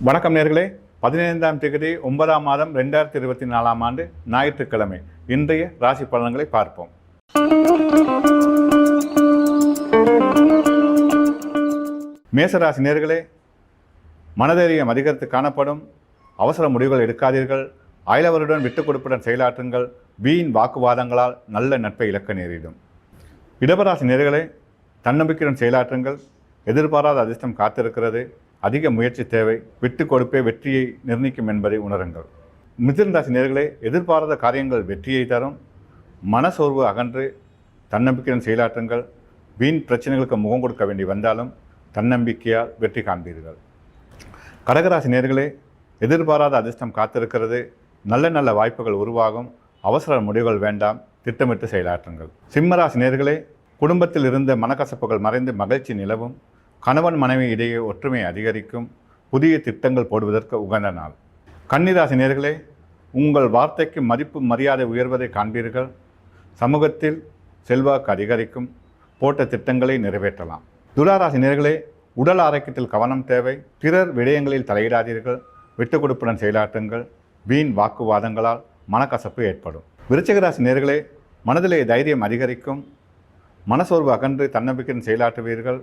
வணக்கம் நேர்களே. பதினைந்தாம் தேதி ஒன்பதாம் மாதம் ரெண்டாயிரத்தி இருபத்தி நாலாம் ஆண்டு ஞாயிற்றுக்கிழமை. இன்றைய ராசி பலன்களை பார்ப்போம். மேசராசி நேர்களே மனதைரியம் அதிகரித்து காணப்படும். அவசர முடிவுகள் எடுக்காதீர்கள். அயலவருடன் விட்டுக் கொடுப்புடன் செயலாற்றுங்கள். வீண் வாக்குவாதங்களால் நல்ல நட்பை இழக்க நேரிடும். இடபராசி நேர்களே தன்னம்பிக்கையுடன் செயலாற்றுங்கள். எதிர்பாராத அதிர்ஷ்டம் காத்திருக்கிறது. அதிக முயற்சி தேவை விட்டு கொடுப்பே வெற்றியை நிர்ணயிக்கும் என்பதை உணருங்கள். மிதிர்ந்தாசி நேர்களே எதிர்பாராத காரியங்கள் வெற்றியை தரும். மனசோர்வு அகன்று தன்னம்பிக்கையுடன் செயலாற்றுங்கள். வீண் பிரச்சனைகளுக்கு முகம் கொடுக்க வேண்டி வந்தாலும் தன்னம்பிக்கையால் வெற்றி காண்பீர்கள். கடகராசி நேர்களே எதிர்பாராத அதிர்ஷ்டம் காத்திருக்கிறது. நல்ல நல்ல வாய்ப்புகள் உருவாகும். அவசர முடிவுகள் வேண்டாம். திட்டமிட்டு செயலாற்றுங்கள். சிம்மராசி நேர்களே குடும்பத்தில் இருந்த மனக்கசப்புகள் மறைந்து மகிழ்ச்சி நிலவும். கணவன் மனைவி இடையே ஒற்றுமை அதிகரிக்கும் புதிய திட்டங்கள் போடுவதற்கு உகந்த நாள். கன்னிராசி நேர்களே உங்கள் வார்த்தைக்கு மதிப்பு மரியாதை உயர்வதை காண்பீர்கள். சமூகத்தில் செல்வாக்கு அதிகரிக்கும். போட்ட திட்டங்களை நிறைவேற்றலாம். துளாராசி நேர்களே உடல் ஆரோக்கியத்தில் கவனம் தேவை. பிறர் விடயங்களில் தலையிடாதீர்கள். விட்டுக் கொடுப்புடன் செயலாற்றுங்கள். வீண் வாக்குவாதங்களால் மனக்கசப்பு ஏற்படும். விருச்சகராசி நேர்களே மனதிலே தைரியம் அதிகரிக்கும். மனசோர்வு அகன்று தன்னம்பிக்கையுடன் செயலாற்றுவீர்கள்.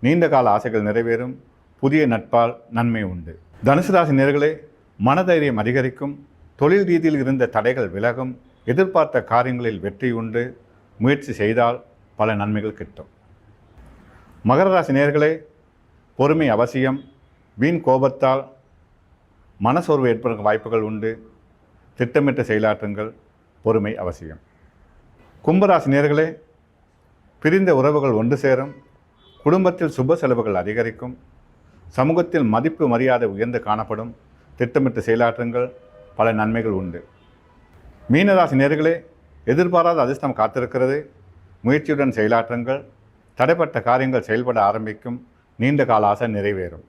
நீண்ட கால ஆசைகள் நிறைவேறும். புதிய நட்பால் நன்மை உண்டு. தனுசு ராசி நேர்களே மனதைரியம் அதிகரிக்கும். தொழில் ரீதியில் இருந்த தடைகள் விலகும். எதிர்பார்த்த காரியங்களில் வெற்றி உண்டு. முயற்சி செய்தால் பல நன்மைகள் கிட்டும். மகர ராசி நேர்களே பொறுமை அவசியம். வீண் கோபத்தால் மனசோர்வு ஏற்படும் வாய்ப்புகள் உண்டு. திட்டமிட்ட செயலாற்றுங்கள். பொறுமை அவசியம். கும்பராசி நேர்களே பிரிந்த உறவுகள் ஒன்று சேரும். குடும்பத்தில் சுப செலவுகள் அதிகரிக்கும். சமூகத்தில் மதிப்பு மரியாதை உயர்ந்து காணப்படும். திட்டமிட்டு செயலாற்றுங்கள். பல நன்மைகள் உண்டு. மீனராசி நேர்களே எதிர்பாராத அதிர்ஷ்டம் காத்திருக்கிறது. முயற்சியுடன் செயலாற்றுங்கள். தடைப்பட்ட காரியங்கள் செயல்பட ஆரம்பிக்கும். நீண்ட கால ஆசை நிறைவேறும்.